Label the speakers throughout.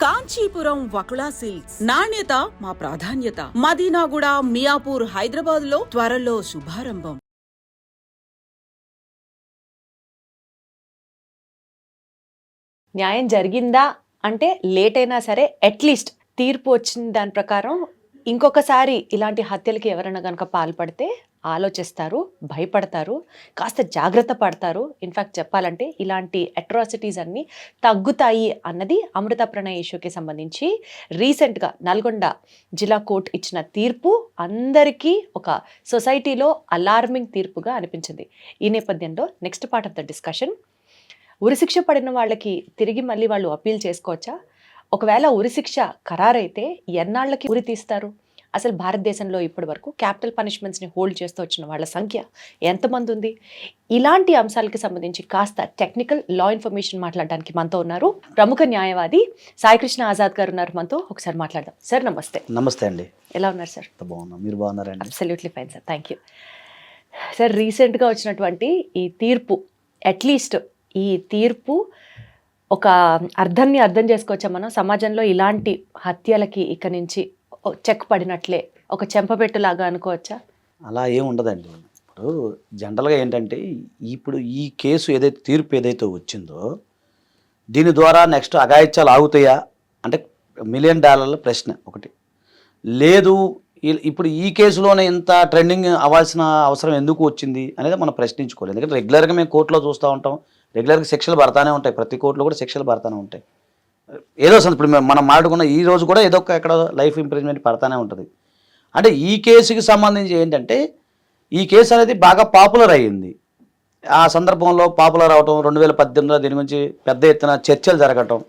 Speaker 1: Kanchipuram Vakula silks. నాణ్యత మా ప్రాధాన్యత. మదీనాగుడ మియాపూర్ హైదరాబాద్లో త్వరలో శుభారంభం.
Speaker 2: న్యాయం జరిగిందా? అంటే లేట్ అయినా సరే అట్లీస్ట్ తీర్పు వచ్చిన దాని ప్రకారం ఇంకొకసారి ఇలాంటి హత్యలకి ఎవరైనా కనుక పాల్పడితే ఆలోచిస్తారు భయపడతారు కాస్త జాగ్రత్త పడతారు. ఇన్ఫ్యాక్ట్ చెప్పాలంటే ఇలాంటి అట్రాసిటీస్ అన్నీ తగ్గుతాయి అన్నది అమృత ప్రణయ్ ఇష్యూకి సంబంధించి రీసెంట్గా నల్గొండ జిల్లా కోర్టు ఇచ్చిన తీర్పు అందరికీ ఒక సొసైటీలో అలార్మింగ్ తీర్పుగా అనిపించింది. ఈ నేపథ్యంలో next part of the discussion ఉరిశిక్ష పడిన వాళ్ళకి తిరిగి మళ్ళీ వాళ్ళు అప్పీల్ చేసుకోవచ్చా? ఒకవేళ ఉరిశిక్ష ఖరారైతే ఎన్నాళ్ళకి ఉరి తీస్తారు? అసలు భారతదేశంలో ఇప్పటి వరకు క్యాపిటల్ పనిష్మెంట్స్ని హోల్డ్ చేస్తూ వచ్చిన వాళ్ళ సంఖ్య ఎంతమంది ఉంది? ఇలాంటి అంశాలకి సంబంధించి కాస్త టెక్నికల్ లా ఇన్ఫర్మేషన్ మాట్లాడడానికి మనతో ఉన్నారు ప్రముఖ న్యాయవాది సాయికృష్ణ ఆజాద్ గారు ఉన్నారు మనతో. ఒకసారి మాట్లాడదాం. సార్ నమస్తే.
Speaker 3: నమస్తే అండి.
Speaker 2: ఎలా ఉన్నారు సార్?
Speaker 3: బాగున్నాం. మీరు బాగున్నారండి?
Speaker 2: Absolutely fine sir. Thank you. Sir రీసెంట్గా వచ్చినటువంటి ఈ తీర్పు అట్లీస్ట్ ఈ తీర్పు ఒక అర్థాన్ని అర్థం చేసుకోవచ్చా మనం? సమాజంలో ఇలాంటి హత్యలకి ఇక నుంచి చెక్ పడినట్లే. ఒక చెంపబెట్టులాగా అనుకోవచ్చా?
Speaker 3: అలా ఏమి ఉండదండి. ఇప్పుడు జనరల్గా ఏంటంటే ఇప్పుడు ఈ కేసు ఏదైతే తీర్పు ఏదైతే వచ్చిందో దీని ద్వారా నెక్స్ట్ అఘాయిత్యాలు ఆగుతాయా? అంటే మిలియన్ డాలర్ల ప్రశ్న ఒకటి. లేదు ఇప్పుడు ఈ కేసులోనే ఇంత ట్రెండింగ్ అవ్వాల్సిన అవసరం ఎందుకు వచ్చింది అనేది మనం ప్రశ్నించుకోవాలి. ఎందుకంటే రెగ్యులర్గా మేము కోర్టులో చూస్తూ ఉంటాం. రెగ్యులర్గా శిక్షలు పడతానే ఉంటాయి. ప్రతి కోర్టులో కూడా శిక్షలు పడతానే ఉంటాయి. ఏదో ఇప్పుడు మనం మాట్లాడుకున్న ఈ రోజు కూడా ఏదో ఒక ఎక్కడ లైఫ్ ఇంప్రూవ్మెంట్ పడతానే ఉంటుంది. అంటే ఈ కేసుకి సంబంధించి ఏంటంటే ఈ కేసు అనేది బాగా పాపులర్ అయ్యింది. ఆ సందర్భంలో పాపులర్ అవటం రెండు వేల పద్దెనిమిదిలో దీని గురించి పెద్ద ఎత్తున చర్చలు జరగటం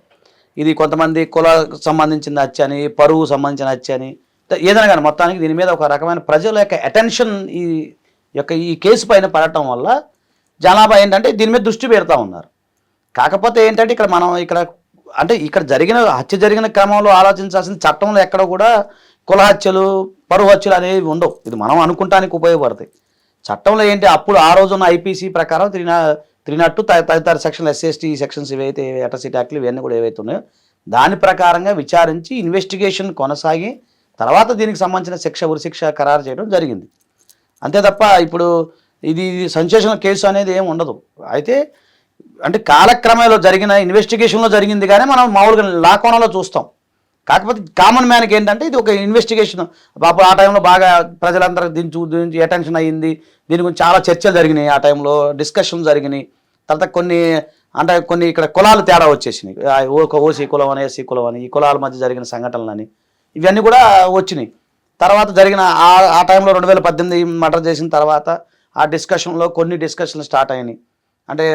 Speaker 3: ఇది కొంతమంది కుల సంబంధించిన హత్య అని పరువు సంబంధించిన హత్య అని ఏదైనా కానీ మొత్తానికి దీని మీద ఒక రకమైన ప్రజల యొక్క అటెన్షన్ ఈ యొక్క ఈ కేసు పైన పడటం వల్ల జనాభా ఏంటంటే దీని మీద దృష్టి పెడతా ఉన్నారు. కాకపోతే ఏంటంటే ఇక్కడ మనం ఇక్కడ అంటే ఇక్కడ జరిగిన హత్య జరిగిన క్రమంలో ఆలోచించాల్సిన చట్టంలో ఎక్కడ కూడా కుల హత్యలు పరువు హత్యలు అనేవి ఉండవు. ఇది మనం అనుకుంటానికి ఉపయోగపడతాయి. చట్టంలో ఏంటి? అప్పుడు ఆ రోజున్న ఐపీసీ ప్రకారం త్రీ నా త్రీ నాట్ తదితర సెక్షన్లు ఎస్ఎస్టీ సెక్షన్స్ ఏవైతే అట్రసిటీ యాక్ట్లు ఇవన్నీ కూడా ఏవైతే ఉన్నాయో దాని ప్రకారంగా విచారించి ఇన్వెస్టిగేషన్ కొనసాగి తర్వాత దీనికి సంబంధించిన శిక్ష ఉరిశిక్ష ఖరారు చేయడం జరిగింది. అంతే తప్ప ఇప్పుడు ఇది సంచేషన్ కేసు అనేది ఏం ఉండదు. అయితే అంటే కాలక్రమంలో జరిగిన ఇన్వెస్టిగేషన్లో జరిగింది కానీ మనం మామూలుగా లా కోణంలో చూస్తాం. కాకపోతే కామన్ మ్యాన్కి ఏంటంటే ఇది ఒక ఇన్వెస్టిగేషన్ పాప ఆ టైంలో బాగా ప్రజలందరూ దీని చూ దీని అటెన్షన్ అయ్యింది. దీని గురించి చాలా చర్చలు జరిగినాయి ఆ టైంలో డిస్కషన్ జరిగినాయి. తర్వాత కొన్ని అంటే కొన్ని ఇక్కడ కులాలు తేడా వచ్చేసినాయి. ఒక ఓసీ కులం అని ఎస్సీ కులం అని ఈ కులాల మధ్య జరిగిన సంఘటనలని ఇవన్నీ కూడా వచ్చినాయి. తర్వాత జరిగిన ఆ ఆ టైంలో రెండు వేల పద్దెనిమిది మర్డర్ చేసిన తర్వాత ఆ డిస్కషన్లో కొన్ని డిస్కషన్లు స్టార్ట్ అయినాయి. అంటే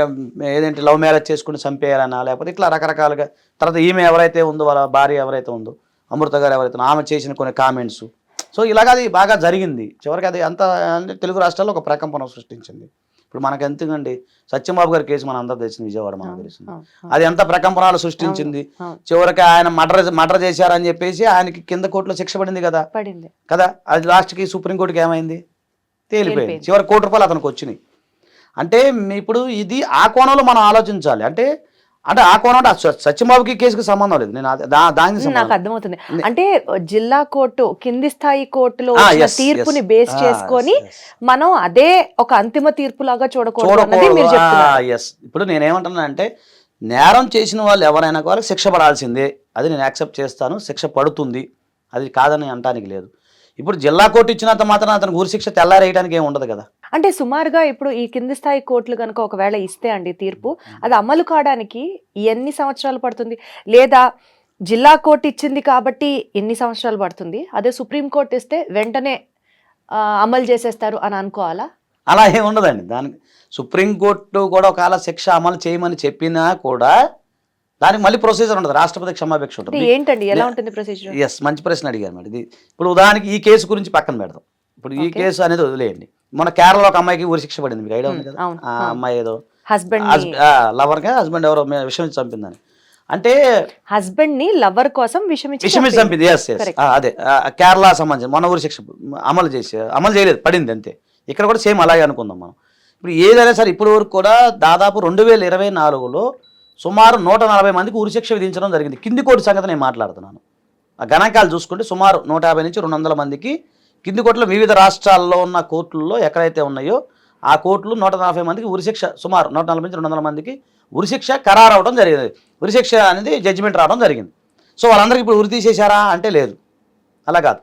Speaker 3: ఏదేంటి లవ్ మ్యారేజ్ చేసుకుని చంపేయాలన్నా లేకపోతే ఇట్లా రకరకాలుగా తర్వాత ఈమె ఎవరైతే ఉందో వాళ్ళ భార్య ఎవరైతే ఉందో అమృత గారు ఎవరైతే ఆమె చేసిన కొన్ని కామెంట్స్ సో ఇలాగ అది బాగా జరిగింది. చివరికి అది అంత అంటే తెలుగు రాష్ట్రాల్లో ఒక ప్రకంపన సృష్టించింది. ఇప్పుడు మనకు ఎందుకండి సత్యబాబు గారి కేసు మన అందరూ తెలిసింది విజయవాడ మనకు తెలిసింది. అది ఎంత ప్రకంపనాలు సృష్టించింది. చివరికి ఆయన మర్డర్ మర్డర్ చేశారని చెప్పేసి ఆయనకి కింద కోర్టులో శిక్ష పడింది కదా. కదా? అది లాస్ట్కి సుప్రీంకోర్టుకి ఏమైంది? తేలిపోయింది. చివరి కోటి రూపాయలు అతనికి వచ్చినాయి. అంటే ఇప్పుడు ఇది ఆ కోణంలో మనం ఆలోచించాలి. అంటే అంటే ఆ కోణం అంటే సత్యబాబుకి కేసుకి సంబంధం లేదు. నేను అదే- దా- దానికి
Speaker 2: నాకు అర్థమవుతుంది. అంటే జిల్లా కోర్టు కింది స్థాయి కోర్టులో తీర్పుని. బేస్ చేసుకొని. మనం అదే ఒక అంతిమ తీర్పు లాగా చూడకూడదు.
Speaker 3: ఇప్పుడు నేనేమంటున్నా అంటే నేరం చేసిన వాళ్ళు ఎవరైనా వాళ్ళకి శిక్ష పడాల్సిందే. అది నేను యాక్సెప్ట్ చేస్తాను. శిక్ష పడుతుంది. అది కాదని అనటానికి లేదు. ఇప్పుడు జిల్లా కోర్టు ఇచ్చినంత మాత్రం అతను ఊరి శిక్ష తెల్లారేయడానికి ఏమి ఉండదు కదా.
Speaker 2: అంటే సుమారుగా ఇప్పుడు ఈ కింది స్థాయి కోర్టులు కనుక ఒకవేళ ఇస్తే అండి తీర్పు అది అమలు కావడానికి ఎన్ని సంవత్సరాలు పడుతుంది? లేదా జిల్లా కోర్టు ఇచ్చింది కాబట్టి ఎన్ని సంవత్సరాలు పడుతుంది? అదే సుప్రీం కోర్టు ఇస్తే వెంటనే అమలు చేసేస్తారు అని అనుకోవాలా?
Speaker 3: అలా ఏమి ఉండదండి. దానికి సుప్రీంకోర్టు కూడా ఒకవేళ శిక్ష అమలు చేయమని చెప్పినా కూడా దానికి మళ్ళీ ప్రొసీజర్ ఉంటుంది రాష్ట్రపతి క్షమాభిక్ష ఉంటుంది.
Speaker 2: ఏంటండి? ఎలా ఉంటుంది ప్రొసీజర్
Speaker 3: ఎస్ మంచి ప్రశ్న అడిగారు మేడం. ఇది ఇప్పుడు ఉదాహరణకి ఈ కేసు గురించి పక్కన పెడదాం. ఇప్పుడు ఈ. కేసు అనేది వదిలేయండి. మన కేరళలో ఒక అమ్మాయికి ఊరి శిక్ష పడింది. మీకు ఐడియా ఉంది కదా? ఆ. అమ్మాయి ఏదో
Speaker 2: హస్బెండ్
Speaker 3: లవర్గా హస్బెండ్ ఎవరో విషయం ఇచ్చి చంపిందని. అంటే
Speaker 2: హస్బెండ్ని లవర్ కోసం ఇచ్చి
Speaker 3: విషయం ఇచ్చి
Speaker 2: చంపింది.
Speaker 3: Yes yes. అదే. కేరళ సంబంధించి మన ఊరి శిక్ష అమలు చేసి అమలు చేయలేదు. పడింది అంతే. ఇక్కడ కూడా సేమ్ అలాగే అనుకుందాం మనం. ఇప్పుడు ఏదైనా సరే ఇప్పటి వరకు కూడా దాదాపు రెండు వేల ఇరవై నాలుగులో సుమారు నూట నలభై మందికి ఉరిశిక్ష విధించడం జరిగింది. కింది కోటి సంగతి నేను మాట్లాడుతున్నాను. ఆ గణాంకాలు చూసుకుంటే సుమారు నూట యాభై నుంచి రెండు వందల మందికి కింది కోట్లు వివిధ రాష్ట్రాల్లో ఉన్న కోర్టుల్లో ఎక్కడైతే ఉన్నాయో ఆ కోర్టులు నూట నలభై మందికి ఉరిశిక్ష సుమారు నూట నలభై నుంచి రెండు వందల మందికి ఉరిశిక్ష ఖరారు అవడం జరిగింది. ఉరిశిక్ష అనేది జడ్జిమెంట్ రావడం జరిగింది. సో వాళ్ళందరికీ ఇప్పుడు ఉరి తీసేశారా అంటే లేదు. అలా కాదు.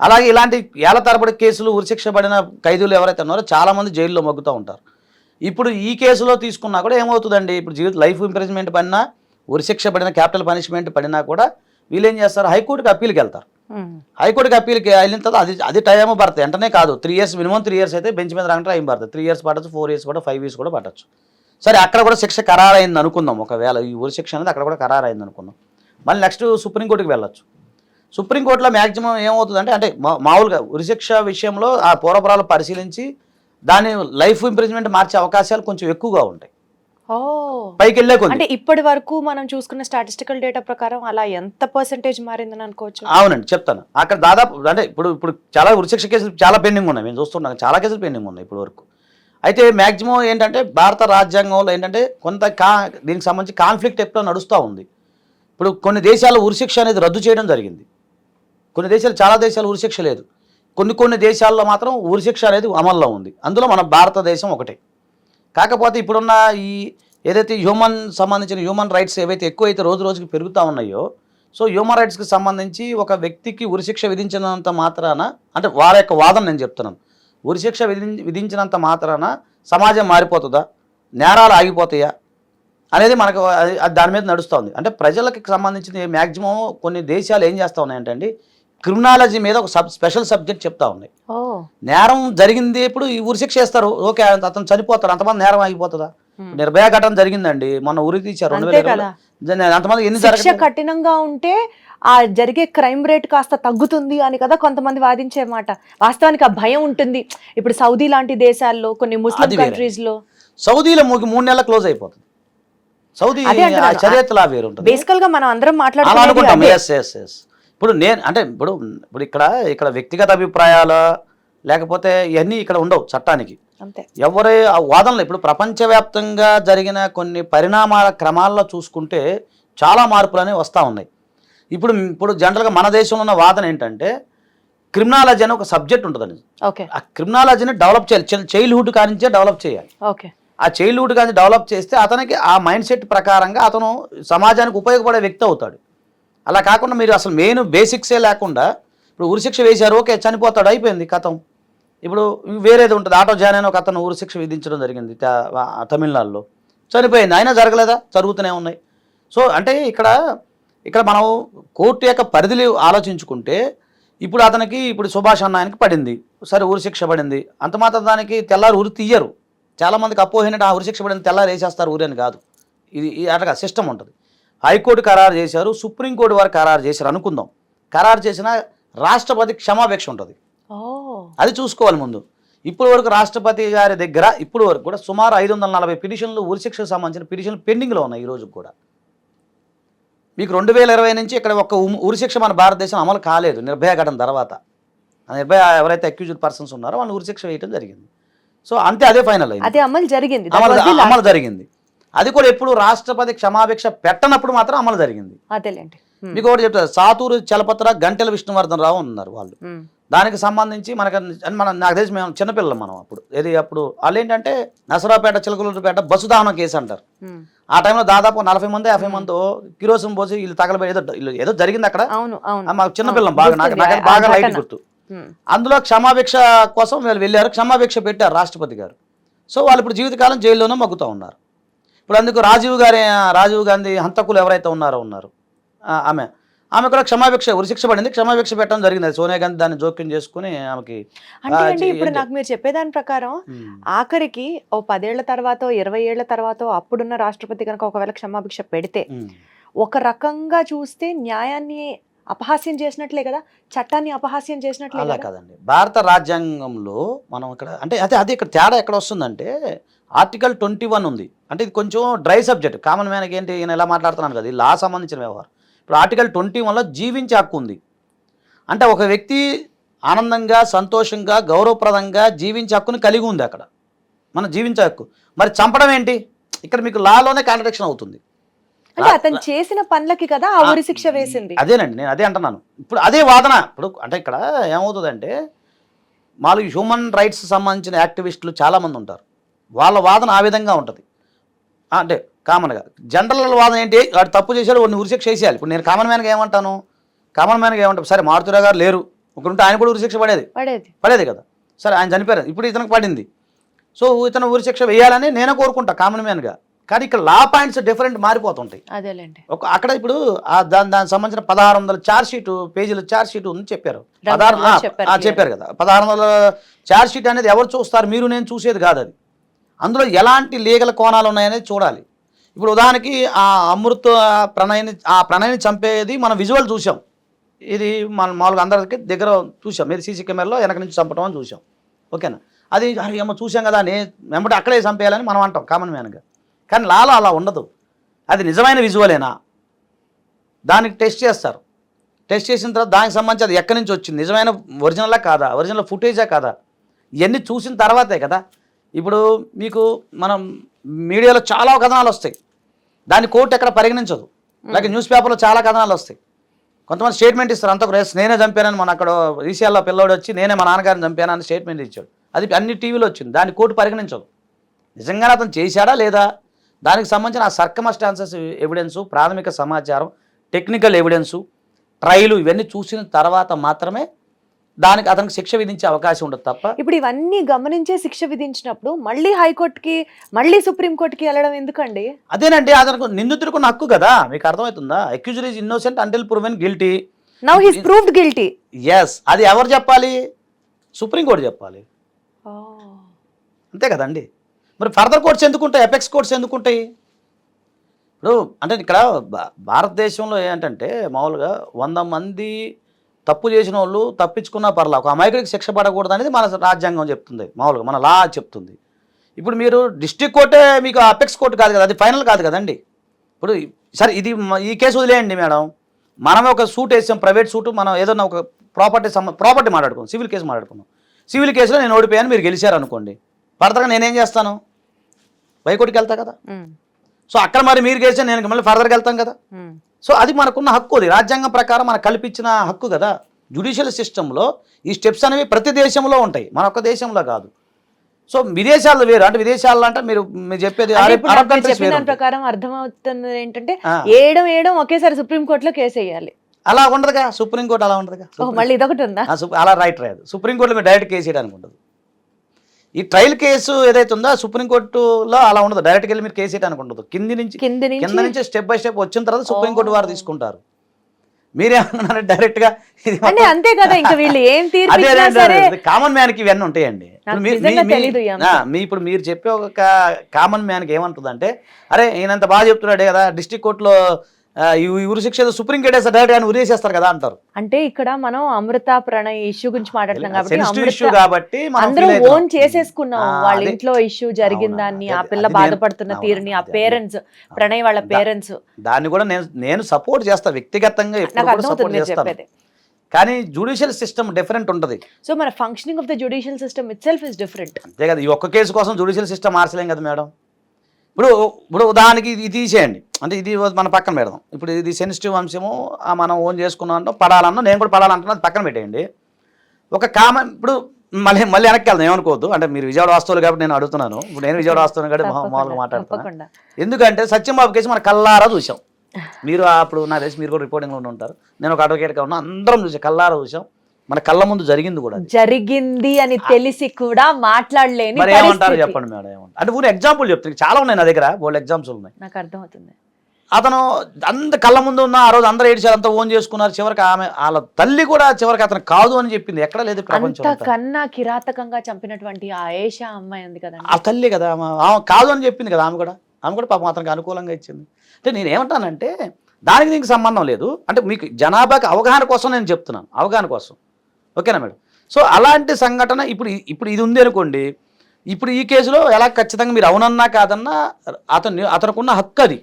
Speaker 3: అలాగే ఇలాంటి ఏళ్ళ తరబడి కేసులు ఉరిశిక్ష పడిన ఖైదీలు ఎవరైతే ఉన్నారో చాలామంది జైల్లో మగ్గుతూ ఉంటారు. ఇప్పుడు ఈ కేసులో తీసుకున్నా కూడా ఏమవుతుందండి? ఇప్పుడు జీవిత లైఫ్ ఇంప్రెజ్మెంట్ పడినా ఉరిశిక్ష పడిన క్యాపిటల్ పనిష్మెంట్ పడినా కూడా వీళ్ళు ఏం చేస్తారు? హైకోర్టుకి అప్పీల్కి వెళ్తారు. హైకోర్టుకి అప్పీల్కి వెళ్ళిన తర్వాత అది అది టైం పడుతుంది వెంటనే కాదు. Three years minimum three years అయితే బెంచ్ మీద రాకుండా టైం పడుతుంది త్రీ ఇయర్స్ పట్టచ్చు ఫోర్ ఇయర్స్ కూడా ఫైవ్ ఇయర్స్ కూడా పట్టచ్చు. సరే అక్కడ కూడా శిక్ష ఖరారైంది అనుకుందాం. ఒకవేళ ఈ ఊరి శిక్ష అనేది అక్కడ కూడా ఖరారైంది అనుకుందాం. మళ్ళీ నెక్స్ట్ సుప్రీంకోర్టుకి వెళ్ళొచ్చు. సుప్రీంకోర్టులో మ్యాక్సిమం ఏమవుతుందంటే అంటే మామూలుగా ఉరిశిక్ష విషయంలో ఆ పూర్వపురాలు పరిశీలించి దాని లైఫ్ ఇంప్రిజ్మెంట్ మార్చే అవకాశాలు కొంచెం ఎక్కువగా ఉంటాయి. పైకి వెళ్ళే
Speaker 2: అంటే ఇప్పటి వరకు మనం చూసుకున్న స్టాటిస్టికల్ డేటా ప్రకారం అలా ఎంత పర్సెంటేజ్ మారిందని అనుకోవచ్చు?
Speaker 3: అవునండి చెప్తాను. అక్కడ దాదాపు అంటే ఇప్పుడు ఇప్పుడు చాలా ఉరిశిక్ష కేసులు చాలా పెండింగ్ ఉన్నాయి. మేము చూస్తున్నాం చాలా కేసులు పెండింగ్ ఉన్నాయి ఇప్పటి వరకు. అయితే మ్యాక్సిమం ఏంటంటే భారత రాజ్యాంగంలో ఏంటంటే కొంత కా దీనికి సంబంధించి కాన్ఫ్లిక్ట్ ఎప్పుడో నడుస్తూ ఉంది. ఇప్పుడు కొన్ని దేశాల్లో ఉరిశిక్ష అనేది రద్దు చేయడం జరిగింది. కొన్ని దేశాలు చాలా దేశాలు ఉరిశిక్ష లేదు. కొన్ని కొన్ని దేశాల్లో మాత్రం ఉరిశిక్ష అనేది అమల్లో ఉంది. అందులో మన భారతదేశం ఒకటే. కాకపోతే ఇప్పుడున్న ఈ ఏదైతే హ్యూమన్ సంబంధించిన హ్యూమన్ రైట్స్ ఏవైతే ఎక్కువైతే రోజు రోజుకి పెరుగుతూ ఉన్నాయో సో హ్యూమన్ రైట్స్కి సంబంధించి ఒక వ్యక్తికి ఉరిశిక్ష విధించినంత మాత్రాన అంటే వారి యొక్క వాదన నేను చెప్తున్నాను. ఉరిశిక్ష విధి విధించినంత మాత్రాన సమాజం మారిపోతుందా? నేరాలు ఆగిపోతాయా? అనేది మనకు దాని మీద నడుస్తుంది అంటే ప్రజలకు సంబంధించిన మ్యాక్సిమం కొన్ని దేశాలు ఏం చేస్తూ ఉన్నాయంటే అండి క్రిమినాలజీ మీద ఒక సబ్ స్పెషల్ సబ్జెక్ట్ చెప్తా ఉన్నాయి నేరం జరిగింది ఇప్పుడు ఈ ఉరిశిక్ష వేస్తారు ఓకే అతను చనిపోతారు అంతమంది నేరం ఆగిపోతుందా?
Speaker 2: Hmm.
Speaker 3: నిర్భయ ఘటన జరిగిందండి. మొన్న ఉరి తీశారు రెండు వేల. అంతమంది ఎన్ని
Speaker 2: శిక్ష కఠినంగా ఉంటే ఆ జరిగే క్రైమ్ రేట్ కాస్త తగ్గుతుంది అని కదా కొంతమంది వాదించే మాట. వాస్తవానికి ఆ భయం ఉంటుంది. ఇప్పుడు సౌదీ లాంటి దేశాల్లో కొన్ని ముస్లిం. కంట్రీస్లో
Speaker 3: సౌదీలో మూకి మూడు నెలల క్లోజ్ అయిపోతుంది. సౌదీ. చర్యతలా వేరు
Speaker 2: బేసికల్గా మనం అందరం
Speaker 3: అలా ఇప్పుడు నేను అంటే ఇప్పుడు ఇప్పుడు ఇక్కడ ఇక్కడ వ్యక్తిగత అభిప్రాయాలు లేకపోతే ఇవన్నీ ఇక్కడ ఉండవు చట్టానికి.
Speaker 2: అంతే.
Speaker 3: ఎవరే ఆ వాదనలు ఇప్పుడు ప్రపంచవ్యాప్తంగా జరిగిన కొన్ని పరిణామాల క్రమాల్లో చూసుకుంటే చాలా మార్పులు అనేవి వస్తూ ఉన్నాయి. ఇప్పుడు ఇప్పుడు జనరల్గా మన దేశంలో ఉన్న వాదన ఏంటంటే క్రిమినాలజీ అని ఒక సబ్జెక్ట్ ఉంటుందండి.
Speaker 2: ఓకే.
Speaker 3: ఆ క్రిమినాలజీని డెవలప్ చేయాలి. చైల్డ్హుడ్ కానించే డెవలప్ చేయాలి.
Speaker 2: ఓకే.
Speaker 3: ఆ చైల్డ్హుడ్ కానీ డెవలప్ చేస్తే అతనికి ఆ మైండ్ సెట్ ప్రకారంగా అతను సమాజానికి ఉపయోగపడే వ్యక్తి అవుతాడు. అలా కాకుండా మీరు అసలు మెయిన్ బేసిక్సే లేకుండా ఇప్పుడు ఉరిశిక్ష వేశారు ఓకే చనిపోతాడు అయిపోయింది కథం. ఇప్పుడు వేరేది ఉంటుంది ఆటో జాన్ అని ఒక అతను ఉరిశిక్ష విధించడం జరిగింది తమిళనాడులో. చనిపోయింది అయినా జరగలేదా? జరుగుతూనే ఉన్నాయి. సో అంటే ఇక్కడ ఇక్కడ మనం కోర్టు యొక్క పరిధిని ఆలోచించుకుంటే ఇప్పుడు అతనికి ఇప్పుడు సుభాష్ అన్నాయనికి పడింది. సరే ఉరిశిక్ష పడింది. అంత మాత్రం దానికి తెల్లారి ఉరి తీయరు. చాలామందికి అపోహైనట్టు ఆ ఉరిశిక్ష పడింది తెల్లారి వేసేస్తారు ఊరేని కాదు. ఇది అట్లా అటగా సిస్టమ్ ఉంటుంది. హైకోర్టు ఖరారు చేశారు సుప్రీంకోర్టు వారు ఖరారు చేశారు అనుకుందాం. ఖరారు చేసిన రాష్ట్రపతి క్షమాపేక్ష ఉంటుంది. అది చూసుకోవాలి ముందు. ఇప్పుడు వరకు రాష్ట్రపతి గారి దగ్గర ఇప్పుడు వరకు కూడా సుమారు ఐదు వందల నలభై పిటిషన్లు ఉరిశిక్షకు సంబంధించిన పిటిషన్లు పెండింగ్లో ఉన్నాయి ఈ రోజు కూడా. మీకు రెండు వేల ఇరవై నుంచి ఇక్కడ ఒక ఉరిశిక్ష మన భారతదేశం అమలు కాలేదు నిర్భయ ఘటన తర్వాత. ఆ నిర్భయ ఎవరైతే అక్యూజ్డ్ పర్సన్స్ ఉన్నారో వాళ్ళు ఉరిశిక్ష వేయడం జరిగింది. సో అంతే అదే ఫైనల్ అయింది.
Speaker 2: జరిగింది.
Speaker 3: అమలు జరిగింది. అది కూడా ఎప్పుడు రాష్ట్రపతి క్షమాభిక్ష పెట్టనప్పుడు మాత్రం అమలు జరిగింది.
Speaker 2: అదేలేండి.
Speaker 3: మీకు ఒకటి చెప్తారు సాతూరు చలపత్ర గంటెల విష్ణువర్ధన్ రావు ఉన్నారు వాళ్ళు. దానికి సంబంధించి మనకు మనం నాకు తెలిసి మేము చిన్నపిల్లలు మనం అప్పుడు. ఏది అప్పుడు వాళ్ళు ఏంటంటే నసరాపేట చిలకలూరుపేట బస్సు దహనం కేసు అంటారు. ఆ టైంలో దాదాపు నలభై మంది యాభై మంది కిరోసం పోసి వీళ్ళు తగలబడి ఏదో వీళ్ళు ఏదో జరిగింది అక్కడ. మాకు చిన్నపిల్లం బాగా నాకు బాగా లైట్. గుర్తు. అందులో క్షమాభిక్ష కోసం వీళ్ళు వెళ్ళారు క్షమాభిక్ష పెట్టారు రాష్ట్రపతి గారు. సో వాళ్ళు ఇప్పుడు జీవితకాలం జైల్లోనే మగ్గుతూ ఉన్నారు. ఇప్పుడు అందుకు రాజీవ్ గారి రాజీవ్ గాంధీ హంతకులు ఎవరైతే ఉన్నారో ఉన్నారు. ఆమె. ఆమె కూడా క్షమాభిక్ష ఉరిశిక్ష పడింది. క్షమాభిక్ష పెట్టడం జరిగింది. సోనియా గాంధీ దాన్ని జోక్యం చేసుకుని ఆమెకి
Speaker 2: అంటే అండి ఇప్పుడు? నాకు మీరు చెప్పేదాని ప్రకారం ఆఖరికి ఓ పదేళ్ళ తర్వాత ఇరవై ఏళ్ళ తర్వాత అప్పుడున్న రాష్ట్రపతి కనుక ఒకవేళ క్షమాభిక్ష పెడితే. ఒక రకంగా చూస్తే న్యాయాన్ని అపహాస్యం చేసినట్లే కదా? చట్టాన్ని అపహాస్యం చేసినట్లే
Speaker 3: అలా
Speaker 2: కదా?
Speaker 3: కాదండి. భారత రాజ్యాంగంలో మనం ఇక్కడ అంటే అదే అదే ఇక్కడ తేడా ఎక్కడ వస్తుందంటే ఆర్టికల్ ట్వంటీ వన్ ఉంది. అంటే ఇది కొంచెం డ్రై సబ్జెక్ట్. కామన్ మ్యాన్కి ఏంటి? నేను ఎలా మాట్లాడుతున్నాను కదా? ఇది లా సంబంధించిన వ్యవహారం. ఇప్పుడు ఆర్టికల్ ట్వంటీ వన్లో జీవించే హక్కు ఉంది. అంటే ఒక వ్యక్తి ఆనందంగా సంతోషంగా గౌరవప్రదంగా జీవించే హక్కుని కలిగి ఉంది అక్కడ. మనం జీవించే హక్కు. మరి చంపడం ఏంటి? ఇక్కడ మీకు లాలోనే కాంట్రడిక్షన్ అవుతుంది.
Speaker 2: అంటే అతను చేసిన పనులకి కదా ఆ ఉరి శిక్ష వేసింది.
Speaker 3: అదేనండి నేను అదే అంటున్నాను. ఇప్పుడు అదే వాదన. ఇప్పుడు అంటే ఇక్కడ ఏమవుతుందంటే మాకు హ్యూమన్ రైట్స్ సంబంధించిన యాక్టివిస్టులు చాలామంది ఉంటారు. వాళ్ళ వాదన ఆ విధంగా ఉంటుంది. అంటే కామన్గా జనరల్ వాదన ఏంటి? వాడు తప్పు చేశాడు వాడిని ఉరిశిక్ష వేసేయాలి. ఇప్పుడు నేను కామన్ మ్యాన్గా ఏమంటాను? కామన్ మ్యాన్గా ఏమంటాను? సరే మారుతురా గారు లేరు. ఒకరుంటే ఆయన కూడా ఉరిశిక్ష పడేది.
Speaker 2: పడేది.
Speaker 3: పడేది కదా. సరే ఆయన చనిపోయారు. ఇప్పుడు ఇతనికి పడింది. సో ఇతను ఉరి శిక్ష వేయాలని నేనే కోరుకుంటా కామన్ మ్యాన్గా కానీ ఇక్కడ లా పాయింట్స్ డిఫరెంట్ మారిపోతుంటాయి.
Speaker 2: అదేలేండి.
Speaker 3: ఒక అక్కడ ఇప్పుడు ఆ దాని దానికి సంబంధించిన పదహారు వందల చార్జ్ షీట్ పేజీల చార్జ్ షీట్ ఉంది చెప్పారు. పదహారు ఆ,
Speaker 2: చెప్పారు
Speaker 3: కదా. పదహారు వందల చార్జ్ షీట్ అనేది ఎవరు చూస్తారు? మీరు నేను చూసేది కాదు అది. అందులో ఎలాంటి లీగల్ కోణాలు ఉన్నాయనేది చూడాలి. ఇప్పుడు ఉదాహరణకి ఆ అమృత ప్రణయ్ని ఆ ప్రణయ్ని చంపేది మనం విజువల్ చూసాం ఇది మన మామూలుగా అందరికి దగ్గర చూసాం మీరు సీసీ కెమెరాలో వెనక నుంచి చంపటం అని చూసాం ఓకేనా? అది ఏమో చూసాం కదా నే వెంబడి అక్కడే చంపేయాలని మనం అంటాం కామన్ మ్యాన్గా కానీ లాలో అలా ఉండదు. అది నిజమైన విజువలేనా? దానికి టెస్ట్ చేస్తారు. టెస్ట్ చేసిన తర్వాత దానికి సంబంధించి అది ఎక్కడి నుంచి వచ్చింది? నిజమైన ఒరిజినలా కాదా? ఒరిజినల్ ఫుటేజా కాదా? ఇవన్నీ చూసిన తర్వాతే కదా. ఇప్పుడు మీకు మనం మీడియాలో చాలా కథనాలు వస్తాయి. దాన్ని కోర్టు ఎక్కడ పరిగణించదు. అలాగే న్యూస్ పేపర్లో చాలా కథనాలు వస్తాయి. కొంతమంది స్టేట్మెంట్ ఇస్తారు. అంత రేస్ నేనే చంపానని మన అక్కడ ఈసీఆర్లో పిల్లోడు వచ్చి నేనే మా నాన్నగారిని చంపానని స్టేట్మెంట్ ఇచ్చాడు. అది అన్ని టీవీలో వచ్చింది. దాన్ని కోర్టు పరిగణించదు. నిజంగానే అతను చేశాడా లేదా? దానికి సంబంధించిన ఆ సర్కమస్టాన్సెస్ ఎవిడెన్సు ప్రాథమిక సమాచారం టెక్నికల్ ఎవిడెన్సు ట్రయలు ఇవన్నీ చూసిన తర్వాత మాత్రమే దానికి అతనికి శిక్ష విధించే అవకాశం ఉండదు తప్ప
Speaker 2: ఇప్పుడు ఇవన్నీ గమనించే శిక్ష విధించినప్పుడు మళ్ళీ హైకోర్టుకి మళ్ళీ సుప్రీంకోర్టుకి వెళ్ళడం ఎందుకండి?
Speaker 3: అదేనండి అతనికి నిందితుడికి హక్కు కదా మీకు అర్థమవుతుందా? Accuser is innocent until proven guilty
Speaker 2: now his proved guilty
Speaker 3: yes అది ఎవరు చెప్పాలి? సుప్రీంకోర్టు చెప్పాలి. అంతే కదండి. మరి ఫర్దర్ కోర్ట్స్ ఎందుకుంటాయి? ఎపెక్స్ కోర్ట్స్ ఎందుకుంటాయి? ఇప్పుడు అంటే ఇక్కడ భా- భారతదేశంలో ఏంటంటే మామూలుగా వంద మంది తప్పు చేసిన వాళ్ళు తప్పించుకున్నా పర్లా ఒక అమాయకుడికి శిక్ష పడకూడదు అనేది మన రాజ్యాంగం చెప్తుంది. మామూలుగా మన లా చెప్తుంది. ఇప్పుడు మీరు డిస్ట్రిక్ట్ కోర్టే మీకు అపెక్స్ కోర్టు కాదు కదా అది ఫైనల్ కాదు కదండి. ఇప్పుడు సరే ఇది ఈ కేసు వదిలేయండి మేడం. మనం ఒక సూట్ వేసాం ప్రైవేట్ సూట్ మనం ఏదైనా ఒక ప్రాపర్టీ సంబ ప్రాపర్టీ మాట్లాడుకున్నాం సివిల్ కేసు మాట్లాడుకున్నాం సివిల్ కేసులో నేను ఓడిపోయాను మీరు గెలిచారు అనుకోండి ఫర్దర్గా నేనేం చేస్తాను? హైకోర్టుకి వెళ్తా కదా సో అక్కడ మరి మీరు గెలిస్తే నేను మళ్ళీ ఫర్దర్గా వెళ్తాం కదా. సో అది మనకున్న హక్కు అది. రాజ్యాంగం ప్రకారం మనకు కల్పించిన హక్కు కదా. జ్యుడిషియల్ సిస్టంలో ఈ స్టెప్స్ అనేవి ప్రతి దేశంలో ఉంటాయి. మన ఒక్క దేశంలో కాదు. సో విదేశాల్లో వేరు. అంటే విదేశాల్లో అంటే మీరు మీరు చెప్పేది
Speaker 2: చెప్పిన. ప్రకారం అర్థమవుతున్నది ఏంటంటే. ఏడం ఏడం ఒకేసారి సుప్రీంకోర్టులో కేసు వేయాలి.
Speaker 3: అలా ఉండదుగా. సుప్రీంకోర్టు అలా ఉండదుగా.
Speaker 2: మళ్ళీ ఇదొకటి ఉందా?
Speaker 3: అలా రైట్ రాదు. సుప్రీంకోర్టులో మీరు డైరెక్ట్ కేసు చేయడానికి ఉండదు. ఈ ట్రయల్ కేసు ఏదైతే ఉందో సుప్రీంకోర్టులో అలా ఉండదు. డైరెక్ట్గా వెళ్ళి మీరు కేసు చేయడానికి ఉండదు. కింది నుంచి
Speaker 2: కింది నుంచి
Speaker 3: స్టెప్ బై స్టెప్ వచ్చిన తర్వాత సుప్రీంకోర్టు వారు తీసుకుంటారు. మీరేమన్నారు
Speaker 2: డైరెక్ట్గా అంతే కదా ఇంకా వీళ్ళు ఏం
Speaker 3: కామన్ మ్యాన్కి ఇవన్నీ ఉంటాయండి. మీ- ఇప్పుడు మీరు చెప్పే ఒక కామన్ మ్యాన్కి ఏమంటుందంటే అరే ఈయనంత బాగా చెప్తున్నాడే కదా డిస్ట్రిక్ట్ కోర్టులో ఉరి శిక్ష సుప్రీం కోర్టు వేస్తే డైరెక్ట్ ఆయన ఉరేసేస్తారు కదా అంటారు.
Speaker 2: అంటే ఇక్కడ మనం అమృత ప్రణయ్ ఇష్యూ గురించి మాట్లాడుతున్నాం కాబట్టి
Speaker 3: ఇష్యూ కాబట్టి
Speaker 2: అందరూ. ఓన్ చేసేసుకున్నాం. వాళ్ళ. ఇంట్లో ఇష్యూ జరిగిందాన్ని ఆ పిల్ల బాధపడుతున్న తీరుని ఆ. పేరెంట్స్ ప్రణయ్ వాళ్ళ పేరెంట్స్
Speaker 3: దాన్ని కూడా నేను నేను సపోర్ట్ చేస్తా వ్యక్తిగతంగా సపోర్ట్ చేస్తాను. కానీ జుడిషియల్ సిస్టమ్ డిఫరెంట్ ఉంటుంది.
Speaker 2: సో మన functioning of the judicial system itself is different
Speaker 3: అంతే కదా ఈ ఒక్క కేసు కోసం జుడిషియల్ సిస్టమ్ మార్చలేం కదా మేడం. ఇప్పుడు ఇప్పుడు ఉదాహరణకి ఇది తీసేయండి. అంటే ఇది మన పక్కన పెడదాం. ఇప్పుడు ఇది సెన్సిటివ్ అంశము మనం ఓన్ చేసుకున్నాం అంటే పడాలన్నా నేను కూడా పడాలంటున్నా అది పక్కన పెట్టేయండి. ఒక కామన్ ఇప్పుడు మళ్ళీ మళ్ళీ వెనక్కి వెళ్దాం ఏమనుకోవద్దు. అంటే మీరు విజయవాడ వాస్తవులు కాబట్టి నేను అడుగుతున్నాను. ఇప్పుడు నేను విజయవాడ వాస్తవం కాబట్టి మా- మామూలుగా మాట్లాడుతున్నాను ఎందుకంటే సత్యంబాబు కేసు మన కల్లారా చూసాం మీరు అప్పుడు నా తెలిసి మీరు కూడా రిపోర్టింగ్లో ఉంటారు. నేను ఒక అడ్వకేట్గా ఉన్నా అందరం చూసాం కల్లారా చూసాం మన కళ్ళ ముందు జరిగింది కూడా.
Speaker 2: జరిగింది అని తెలిసి కూడా మాట్లాడలేని
Speaker 3: మరి ఏమంటారు. చెప్పండి మేడం ఏమంటారు? అంటే ఊరి ఎగ్జాంపుల్ చెప్తాను. చాలా ఉన్నాయి నా దగ్గర బోల్డ్ ఎగ్జామ్స్ ఉన్నాయి.
Speaker 2: నాకు అర్థమవుతుంది.
Speaker 3: అతను అంత కళ్ళ ముందు ఉన్న ఆ రోజు అందరూ ఏడిచారు అంతా ఓన్ చేసుకున్నారు చివరికి ఆమె వాళ్ళ తల్లి కూడా చివరికి అతను కాదు అని చెప్పింది. ఎక్కడ లేదు ప్రపంచం.
Speaker 2: కన్నా కిరాతకంగా చంపినటువంటి ఆ ఏషా అమ్మాయి ఉంది కదండి.
Speaker 3: ఆ తల్లి కదా ఆమె ఆమె కాదు అని చెప్పింది కదా ఆమె కూడా. ఆమె కూడా పాపం అతనికి అనుకూలంగా ఇచ్చింది. అంటే నేను ఏమంటానంటే దానికి దీనికి సంబంధం లేదు. అంటే మీకు జనాభాకి అవగాహన కోసం నేను చెప్తున్నాను అవగాహన కోసం. ఓకేనా మేడం? సో అలాంటి సంఘటన ఇప్పుడు ఇప్పుడు ఇది ఉంది అనుకోండి ఇప్పుడు ఈ కేసులో ఎలా ఖచ్చితంగా మీరు అవునన్నా కాదన్నా అతను అతనుకున్న హక్కు అది.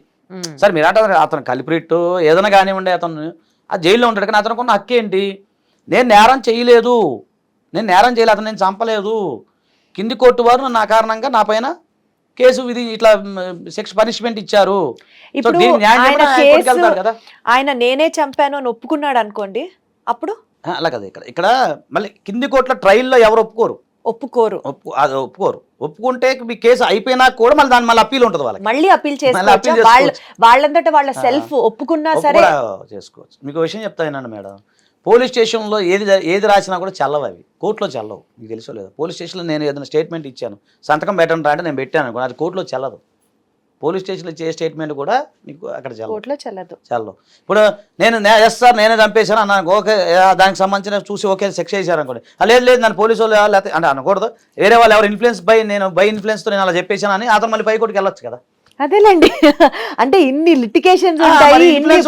Speaker 3: సరే మీరు అంటే అతను కలిపిరిట్టు ఏదైనా కానివ్వండి అతను ఆ జైల్లో ఉంటాడు కానీ అతనుకున్న హక్కు ఏంటి? నేను నేరం చేయలేదు. నేను నేరం చేయలేదు అతను నేను చంపలేదు. కింది కోర్టు వారు నా కారణంగా నా పైన కేసు విధి ఇట్లా శిక్ష పనిష్మెంట్ ఇచ్చారు.
Speaker 2: ఇప్పుడు ఆయన నేనే చంపాను అని ఒప్పుకున్నాడు అనుకోండి అప్పుడు?
Speaker 3: అలా కదా ఇక్కడ. ఇక్కడ మళ్ళీ కింది కోర్టుల ట్రయల్లో ఎవరు ఒప్పుకోరు?
Speaker 2: ఒప్పుకోరు.
Speaker 3: ఒప్పు అది ఒప్పుకోరు. ఒప్పుకుంటే మీ కేసు అయిపోయినా కూడా మళ్ళీ దాని మళ్ళీ అప్పీల్ ఉంటుంది వాళ్ళకి.
Speaker 2: మళ్ళీ అప్పీల్ చేసుకోవచ్చు? వాళ్ళ. వాళ్ళంతట వాళ్ళ సెల్ఫ్ ఒప్పుకున్నా సరే.
Speaker 3: చేసుకోవచ్చు. మీకు విషయం చెప్తా వినండి మేడం. పోలీస్ స్టేషన్లో ఏది ఏది రాసినా కూడా చల్లవు అవి. కోర్టులో చల్లవు. మీకు తెలుసో లేదు. పోలీస్ స్టేషన్లో నేను ఏదైనా స్టేట్మెంట్ ఇచ్చాను. సంతకం పెట్టండి రా అంటే నేను పెట్టాను అనుకో అది కోర్టులో చల్లదు. పోలీస్ స్టేషన్లో ఇచ్చే స్టేట్మెంట్ కూడా మీకు అక్కడ చల్లదు.
Speaker 2: చెల్లదు.
Speaker 3: చల్లదు. ఇప్పుడు నేను ఎస్ సార్ నేనే చంపేశాను అన్నాను ఓకే దానికి సంబంధించిన చూసి ఓకే శిక్ష చేశారు అనుకోండి. లేదు లేదు నన్ను పోలీసు వాళ్ళు లేకపోతే అంటే అనకూడదు. వేరే వాళ్ళు ఎవరు ఇన్ఫ్లుయెన్స్ బై నేను బై ఇన్ఫ్లుయెన్స్తో నేను అలా చెప్పేశాను అని అతను మళ్ళీ పై కోర్టుకి వెళ్ళొచ్చు కదా.
Speaker 2: అదేలేండి. అంటే ఇన్ని లిటికేషన్స్ ఉంటాయి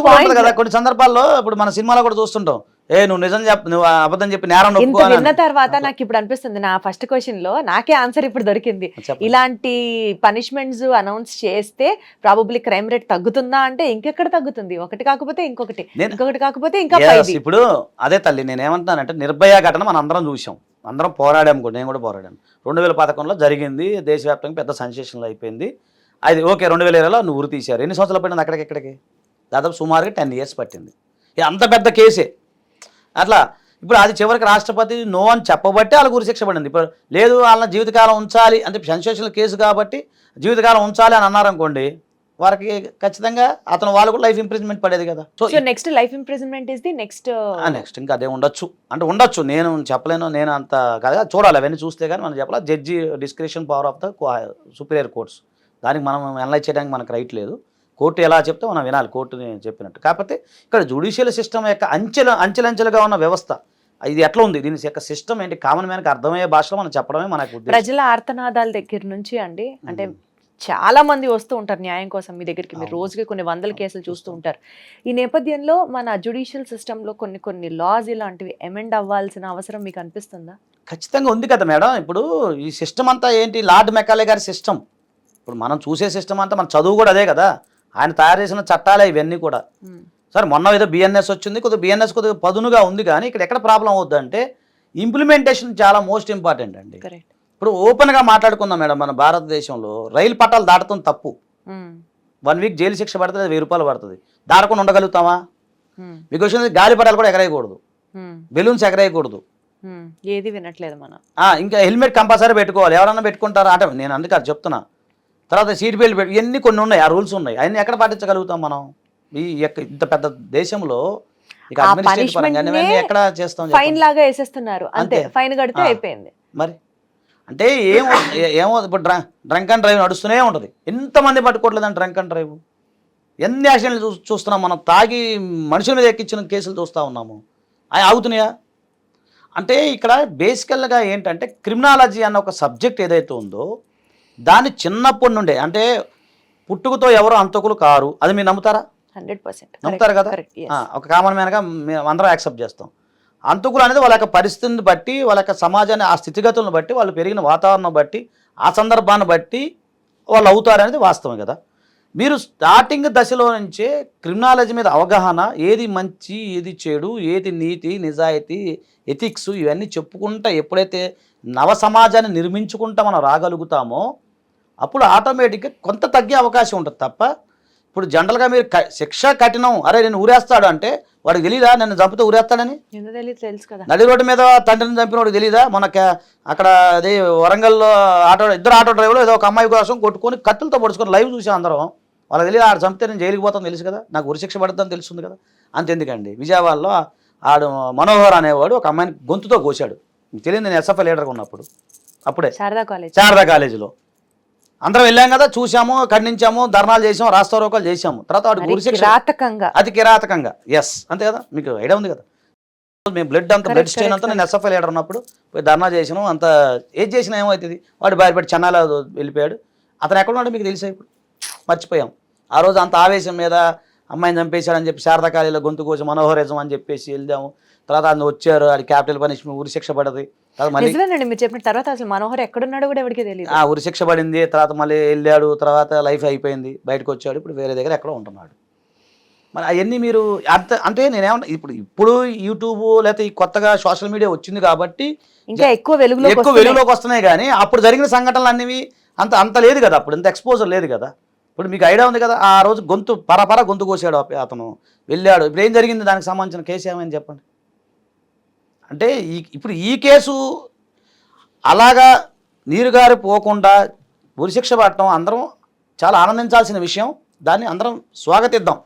Speaker 2: points-
Speaker 3: కదా. కొన్ని సందర్భాల్లో ఇప్పుడు మన సినిమాలో కూడా చూస్తుంటాం. ఏ నువ్వు నిజం చెప్ప నువ్వు అబద్ధం చెప్పి నేరం
Speaker 2: ఇంత విన్న. తర్వాత నాకు ఇప్పుడు అనిపిస్తుంది నా ఫస్ట్ క్వశ్చన్లో నాకే ఆన్సర్ ఇప్పుడు దొరికింది. ఇలాంటి పనిష్మెంట్స్ అనౌన్స్ చేస్తే ప్రాబబ్లీ క్రైమ్ రేట్ తగ్గుతుందా అంటే ఇంకెక్కడ తగ్గుతుంది? ఒకటి కాకపోతే ఇంకొకటి ఇంకొకటి కాకపోతే ఇంకా
Speaker 3: ఇప్పుడు అదే తల్లి నేను ఏమంటున్నానంటే నిర్భయ ఘటన మనం అందరం చూసాం అందరం పోరాడాం కూడా నేను కూడా పోరాడాను. రెండు వేల పథకంలో జరిగింది దేశవ్యాప్తంగా పెద్ద సెన్సేషన్లు అయిపోయింది. అది ఓకే రెండు వేల ఇరవైలో నువ్వు ఉరి తీశారు. ఎన్ని సంవత్సరాలు పట్టింది అక్కడికి ఇక్కడికి? దాదాపు సుమారుగా టెన్ ఇయర్స్ పట్టింది. ఇది అంత పెద్ద కేసే అట్లా. ఇప్పుడు అది చివరికి రాష్ట్రపతి నో అని చెప్పబట్టి వాళ్ళకి ఉరి శిక్ష పడింది. ఇప్పుడు లేదు వాళ్ళని జీవితకాలం ఉంచాలి అంటే సెన్సేషనల్ కేసు కాబట్టి జీవితకాలం ఉంచాలి అని అన్నారనుకోండి వారికి ఖచ్చితంగా అతను వాళ్ళు కూడా లైఫ్ ఇంప్రిజ్మెంట్ పడేది కదా. So
Speaker 2: so next life imprisonment is the next
Speaker 3: next ఇంకా అదే ఉండొచ్చు. అంటే ఉండొచ్చు. నేను చెప్పలేను నేను అంత కదా. చూడాలి. అవన్నీ చూస్తే కానీ మనం చెప్పాలి judge description power of the superior courts దానికి మనం అనలైజ్ చేయడానికి మనకు రైట్ లేదు. కోర్టు ఎలా చెప్తే మనం వినాలి. కోర్టుని చెప్పినట్టు. కాకపోతే ఇక్కడ జుడిషియల్ సిస్టమ్ యొక్క అంచెల అంచెలంచెలుగా ఉన్న వ్యవస్థ ఇది ఎట్లా ఉంది? దీని యొక్క సిస్టమ్ ఏంటి? కామన్ మ్యాన్కి అర్థమయ్యే భాషలో మనం చెప్పడమే మనకు
Speaker 2: ప్రజల ఆర్తనాదాల దగ్గర నుంచి అండి అంటే. చాలా మంది వస్తూ ఉంటారు న్యాయం కోసం మీ దగ్గరికి. మీరు. రోజుకి కొన్ని వందల కేసులు చూస్తూ
Speaker 3: చూస్తాం.
Speaker 2: ఉంటారు. ఈ నేపథ్యంలో మన జుడిషియల్ సిస్టంలో కొన్ని కొన్ని లాస్ ఇలాంటివి అమెండ్ అవ్వాల్సిన అవసరం మీకు అనిపిస్తుందా?
Speaker 3: ఖచ్చితంగా ఉంది కదా మేడం. ఇప్పుడు ఈ సిస్టమ్ అంతా ఏంటి? లార్డ్ మెకాలే గారి సిస్టమ్. ఇప్పుడు మనం చూసే సిస్టమ్ అంతా మన చదువు కూడా అదే కదా. ఆయన తయారు చేసిన చట్టాలే ఇవన్నీ కూడా. సరే మొన్న ఏదో బిఎన్ఎస్ వచ్చింది కొద్దిగా బిఎన్ఎస్ కొద్దిగా పదునుగా ఉంది కానీ ఇక్కడ ఎక్కడ ప్రాబ్లం అవుద్ది అంటే ఇంప్లిమెంటేషన్ చాలా మోస్ట్ ఇంపార్టెంట్ అండి. ఇప్పుడు ఓపెన్గా మాట్లాడుకుందాం మేడం మన భారతదేశంలో రైలు పట్టాలు దాటడం తప్పు. వన్ వీక్ జైలు శిక్ష పడుతుంది వెయ్యి రూపాయలు పడుతుంది. దాటకుండా ఉండగలుగుతామా? మీకు వచ్చింది గాలి పటాలు కూడా ఎగరేయకూడదు. బెలూన్స్ ఎగరేయకూడదు.
Speaker 2: ఏది వినట్లేదు మనం.
Speaker 3: ఇంకా హెల్మెట్ కంపల్సరీ పెట్టుకోవాలి. ఎవరన్నా పెట్టుకుంటారా? అంటే నేను అందుకే అది చెప్తున్నా. తర్వాత సీట్ బెల్ట్ పెట్టు ఇవన్నీ కొన్ని ఉన్నాయి ఆ రూల్స్ ఉన్నాయి. అవన్నీ ఎక్కడ పాటించగలుగుతాం మనం? ఈ యొక్క ఇంత పెద్ద దేశంలో ఎక్కడ చేస్తాం
Speaker 2: ఫైన్? లాగా వేసేస్తున్నారు. అంతే. ఫైన్ కడితే. అయిపోయింది.
Speaker 3: మరి? అంటే ఏమో ఏమో ఇప్పుడు డ్ర డ్రంక్ అండ్ డ్రైవ్ నడుస్తూనే ఉంటుంది. ఎంతమంది పట్టుకోవట్లేదండి డ్రంక్ అండ్ డ్రైవ్. ఎన్ని యాక్సిడెంట్లు చూ చూస్తున్నాం మనం? తాగి మనుషుల మీద ఎక్కించిన కేసులు చూస్తూ ఉన్నాము. అవి ఆగుతున్నాయా? అంటే ఇక్కడ బేసికల్గా ఏంటంటే క్రిమినాలజీ అన్న ఒక సబ్జెక్ట్ ఏదైతే ఉందో దాన్ని చిన్నప్పటి నుండే అంటే పుట్టుకతో ఎవరు అంతకులు కారు అది మీరు నమ్ముతారా?
Speaker 2: Hundred percent.
Speaker 3: నమ్ముతారు కదా? ఒక కామన్ మ్యాన్గా మేము అందరం యాక్సెప్ట్ చేస్తాం. అంతకులు అనేది వాళ్ళ యొక్క పరిస్థితిని బట్టి వాళ్ళ యొక్క సమాజాన్ని ఆ స్థితిగతులను బట్టి వాళ్ళు పెరిగిన వాతావరణం బట్టి ఆ సందర్భాన్ని బట్టి వాళ్ళు అవుతారు అనేది వాస్తవం కదా. మీరు స్టార్టింగ్ దశలో నుంచే క్రిమినాలజీ మీద అవగాహన ఏది మంచి ఏది చెడు ఏది నీతి నిజాయితీ ఎథిక్స్ ఇవన్నీ చెప్పుకుంటా ఎప్పుడైతే నవ సమాజాన్ని నిర్మించుకుంటా మనం రాగలుగుతామో అప్పుడు ఆటోమేటిక్గా కొంత తగ్గే అవకాశం ఉంటుంది తప్ప ఇప్పుడు జనరల్గా మీరు శిక్ష కఠినం అరే నేను ఊరేస్తాడు అంటే వాడికి తెలియదా నన్ను చంపితే ఊరేస్తాడని? నడి రోడ్డు మీద తండ్రిని చంపినోడు తెలియదా మన క- అక్కడ అదే వరంగల్లో ఆటో ఇద్దరు ఆటో డ్రైవర్లు ఏదో ఒక అమ్మాయి కోసం కొట్టుకొని కత్తులతో పొడుచుకొని లైవ్ చూసాం అందరం. వాళ్ళకి తెలియదు ఆడు చంపితే నేను జైలుకి పోతాను తెలుసు కదా? నాకు ఉరిశిక్ష పడుతుందని తెలుస్తుంది కదా? అంతెందుకండి. విజయవాడలో ఆడు మనోహర్ అనేవాడు ఒక అమ్మాయిని గొంతుతో కోశాడు. తెలియదు నేను ఎస్ఎఫ్ఐ లీడర్గా ఉన్నప్పుడు. అప్పుడే.
Speaker 2: శారదా కాలేజ్.
Speaker 3: శారదా కాలేజీలో. అందరం వెళ్ళాం కదా చూసాము ఖండించాము ధర్నాలు చేసాము రాస్తారోకాలు చేసాము తర్వాత వాడికి
Speaker 2: మరి
Speaker 3: ఉరిశిక్ష
Speaker 2: కిరాతకంగా.
Speaker 3: అతి కిరాతకంగా. ఎస్ అంతే కదా? మీకు ఐడియా ఉంది కదా? మేము బ్లడ్ అంత బ్లడ్ స్టెయిన్ అంతా నేను ఎస్ఎఫ్ఐ లీడర్ ఉన్నప్పుడు పోయి ధర్నా చేసినాం అంత ఏది చేసినా ఏమవుతుంది? వాడు బయటపెట్టి చెన్నైలో వెళ్ళిపోయాడు. అతను ఎక్కడ ఉన్నాడో మీకు తెలిసా ఇప్పుడు? మర్చిపోయాం. ఆ రోజు అంత ఆవేశం మీద అమ్మాయిని చంపేశాడని చెప్పి శారదా కాళీలో గొంతు కోసం మనోహరిజం అని చెప్పేసి వెళ్దాము. తర్వాత ఆయన వచ్చారు. అది క్యాపిటల్ పనిష్మెంట్ ఉరి శిక్ష పడది.
Speaker 2: నిజమేనండి మీరు చెప్పిన తర్వాత అసలు మనోహర్ ఎక్కడున్నాడో కూడా ఎవరికి తెలియదు
Speaker 3: ఆ ఉరి శిక్ష పడింది తర్వాత మళ్ళీ వెళ్ళాడు తర్వాత లైఫ్ అయిపోయింది బయటకు వచ్చాడు ఇప్పుడు వేరే దగ్గర ఎక్కడో ఉంటున్నాడు. మరి అవన్నీ మీరు అంత అంటే నేనేమన్నా ఇప్పుడు ఇప్పుడు యూట్యూబ్ లేకపోతే ఈ కొత్తగా సోషల్ మీడియా వచ్చింది కాబట్టి
Speaker 2: ఇంకా ఎక్కువ వెలుగులో
Speaker 3: ఎక్కువ వెలుగులోకి వస్తున్నాయి కానీ అప్పుడు జరిగిన సంఘటనలు అన్నివి అంత అంత లేదు కదా అప్పుడు ఇంత ఎక్స్పోజర్ లేదు కదా. ఇప్పుడు మీకు ఐడియా ఉంది కదా ఆ రోజు గొంతు పరపర గొంతు కోసాడు అతను వెళ్ళాడు. ఇప్పుడు ఏం జరిగింది దానికి సంబంధించిన కేసు ఏమైంది చెప్పండి. అంటే ఈ ఇప్పుడు ఈ కేసు అలాగా నీరుగారి పోకుండా ఉరిశిక్ష పడటం అందరం చాలా ఆనందించాల్సిన విషయం. దాన్ని అందరం స్వాగతిద్దాం.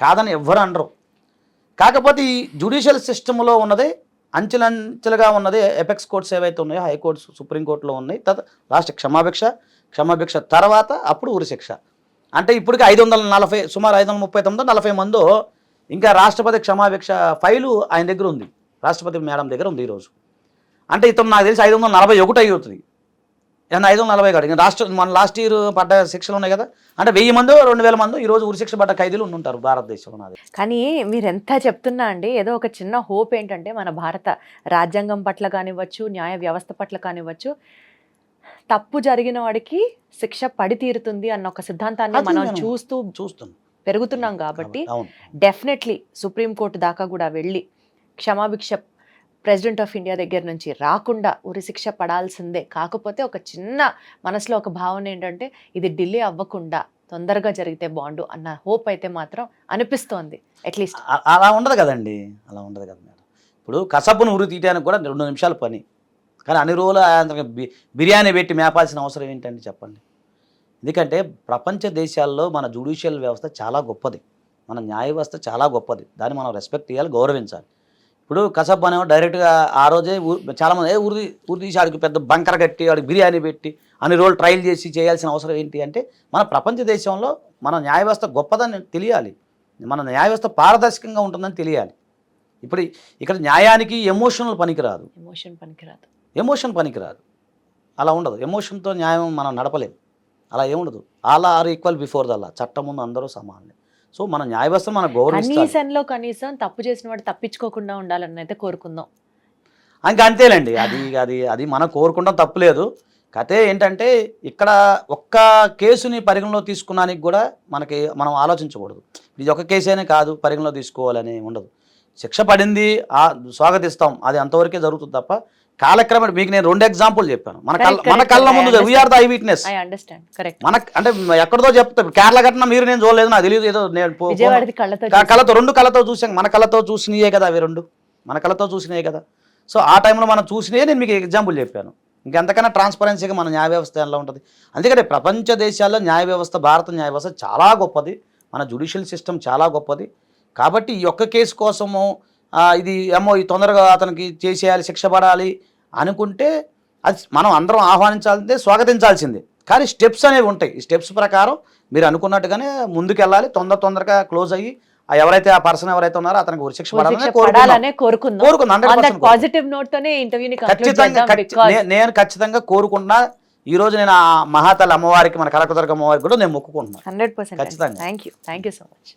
Speaker 3: కాదని ఎవ్వరు అనరు. కాకపోతే ఈ జ్యుడిషియల్ సిస్టంలో ఉన్నదే అంచెలంచెలుగా ఉన్నది ఎపెక్స్ కోర్ట్స్ ఏవైతే ఉన్నాయో హైకోర్ట్స్ సుప్రీంకోర్టులో ఉన్నాయి. తర్వాత లాస్ట్ క్షమాభిక్ష క్షమాభిక్ష తర్వాత అప్పుడు ఉరిశిక్ష. అంటే ఇప్పటికి ఐదు వందల నలభై సుమారు ఐదు వందల ముప్పై తొమ్మిది నలభై మందో ఇంకా రాష్ట్రపతి క్షమాభిక్ష ఫైలు ఆయన దగ్గర ఉంది. రాష్ట్రపతి మేడం దగ్గర ఉంది ఈరోజు. అంటే ఇతను నాకు తెలిసి ఐదు వందల నలభై ఒకటి అవుతుంది ఏమన్నా ఐదు వందల నలభై కాదు. ఇంకా రాష్ట్ర మన లాస్ట్ ఇయర్ పడ్డ శిక్షలు ఉన్నాయి కదా. అంటే వెయ్యి మందో రెండు వేల మందో ఈ రోజు ఉరిశిక్ష పడ్డ ఖైదీలు ఉండుంటారు భారతదేశంలో నాది.
Speaker 2: కానీ మీరు ఎంత చెప్తున్నా అండి ఏదో ఒక చిన్న హోప్ ఏంటంటే మన భారత రాజ్యాంగం పట్ల కానివ్వచ్చు న్యాయ వ్యవస్థ పట్ల కానివ్వచ్చు తప్పు జరిగిన వాడికి శిక్ష పడి తీరుతుంది అన్న ఒక సిద్ధాంతాన్ని మనం చూస్తూ
Speaker 3: చూస్తున్నాం.
Speaker 2: పెరుగుతున్నాం కాబట్టి డెఫినెట్లీ సుప్రీంకోర్టు దాకా కూడా వెళ్ళి క్షమాభిక్ష ప్రెసిడెంట్ ఆఫ్ ఇండియా దగ్గర నుంచి రాకుండా ఉరిశిక్ష పడాల్సిందే. కాకపోతే ఒక చిన్న మనసులో ఒక భావన ఏంటంటే ఇది డిలే అవ్వకుండా తొందరగా జరిగితే బాగుండు అన్న హోప్ అయితే మాత్రం అనిపిస్తోంది అట్లీస్ట్
Speaker 3: అలా ఉండదు కదండి. అలా ఉండదు కదా మేడం. ఇప్పుడు కసపును ఉరి తీయడానికి కూడా రెండు నిమిషాలు పని. కానీ అన్ని రోజులు బి- బిర్యానీ పెట్టి మేపాల్సిన అవసరం ఏంటండి చెప్పండి? ఎందుకంటే ప్రపంచ దేశాల్లో మన జ్యుడిషియల్ వ్యవస్థ చాలా గొప్పది. మన న్యాయ వ్యవస్థ చాలా గొప్పది. దాన్ని మనం రెస్పెక్ట్ చేయాలి గౌరవించాలి. ఇప్పుడు కసబ్ అనేవాడు డైరెక్ట్గా ఆ రోజే చాలామంది ఏ ఊరి ఊరి తీసి ఆడికి పెద్ద బంకర కట్టి వాడికి బిర్యానీ పెట్టి అన్ని రోజులు ట్రయల్ చేసి చేయాల్సిన అవసరం ఏంటి? అంటే మన ప్రపంచ దేశంలో మన న్యాయ వ్యవస్థ గొప్పదని తెలియాలి. మన న్యాయ వ్యవస్థ పారదర్శకంగా ఉంటుందని తెలియాలి. ఇప్పుడు ఇక్కడ న్యాయానికి ఎమోషనల్ పనికిరాదు.
Speaker 2: ఎమోషన్ పనికిరాదు.
Speaker 3: ఎమోషన్ పనికిరాదు. అలా ఉండదు. ఎమోషన్తో న్యాయం మనం నడపలేం. అలా ఏముండదు. అలా ఆర్ ఈక్వల్ బిఫోర్ దల్లా చట్టం ముందు అందరూ సమానమే. సో మన న్యాయ వ్యవస్థ మనం గౌరవిస్తాం
Speaker 2: కనీసంలో కనీసం తప్పు చేసిన వాడు తప్పించుకోకుండా ఉండాలని అయితే కోరుకుందాం.
Speaker 3: ఇంకా అంతేలేండి. అది అది అది మనం కోరుకుంటాం తప్పులేదు కథే ఏంటంటే ఇక్కడ ఒక్క కేసుని పరిగణలో తీసుకున్నానికి కూడా మనకి మనం ఆలోచించకూడదు. ఇది ఒక కేసేనే కాదు పరిగణలో తీసుకోవాలని ఉండదు. శిక్ష పడింది ఆ స్వాగతిస్తాం. అది అంతవరకే జరుగుతుంది తప్ప కాలక్రమేణ మీకు నేను రెండు ఎగ్జాంపుల్ చెప్పాను. మన కళ్ళ మన కళ్ళ ముందు. We are the eye witness
Speaker 2: I understand correct
Speaker 3: మన అంటే ఎక్కడితో చెప్తా. కేరళ ఘటన మీరు నేను చూడలేదు నాకు తెలియదు. ఏదో నేను
Speaker 2: కళ్ళతో
Speaker 3: రెండు కళ్ళతో చూసాం. మన కళ్ళతో చూసినయే కదా అవి రెండు. మన కళ్ళతో చూసినయే కదా. సో ఆ టైంలో మనం చూసినయే నేను మీకు ఎగ్జాంపుల్ చెప్పాను. ఇంకెంతకన్నా ట్రాన్స్పరెన్సీగా మన న్యాయ వ్యవస్థ ఎలా ఉంటుంది? అందుకని ప్రపంచ దేశాల్లో న్యాయ వ్యవస్థ భారత న్యాయ వ్యవస్థ చాలా గొప్పది. మన జుడిషియల్ సిస్టమ్ చాలా గొప్పది. కాబట్టి ఈ ఒక్క కేసు కోసము ఇది ఏమో ఈ తొందరగా అతనికి చేసేయాలి శిక్ష పడాలి అనుకుంటే అది మనం అందరం ఆహ్వానించాల్సిందే స్వాగతించాల్సిందే. కానీ స్టెప్స్ అనేవి ఉంటాయి. ఈ స్టెప్స్ ప్రకారం మీరు అనుకున్నట్టుగానే ముందుకెళ్ళాలి తొందర తొందరగా క్లోజ్ అయ్యి ఎవరైతే ఆ పర్సన్ ఎవరైతే ఉన్నారో అతనికి
Speaker 2: శిక్ష
Speaker 3: కోరుకుందాం.
Speaker 2: పడాలనే కోరుకుందాం.
Speaker 3: కోరుకుందాం, 100%
Speaker 2: ఆన్ దట్
Speaker 3: కోరుకుందాం.
Speaker 2: పాజిటివ్ నోట్ తోనే ఇంటర్వ్యూని
Speaker 3: ఖచ్చితంగా నేను ఖచ్చితంగా కోరుకుంటున్నా. ఈ రోజు నేను ఆ మహాతల్లి అమ్మవారికి మన కనకదుర్గ అమ్మవారికి కూడా నేను మొక్కుకుంటున్నాను.
Speaker 2: హండ్రెడ్ పర్సెంట్
Speaker 3: ఖచ్చితంగా.
Speaker 2: Thank you thank you so much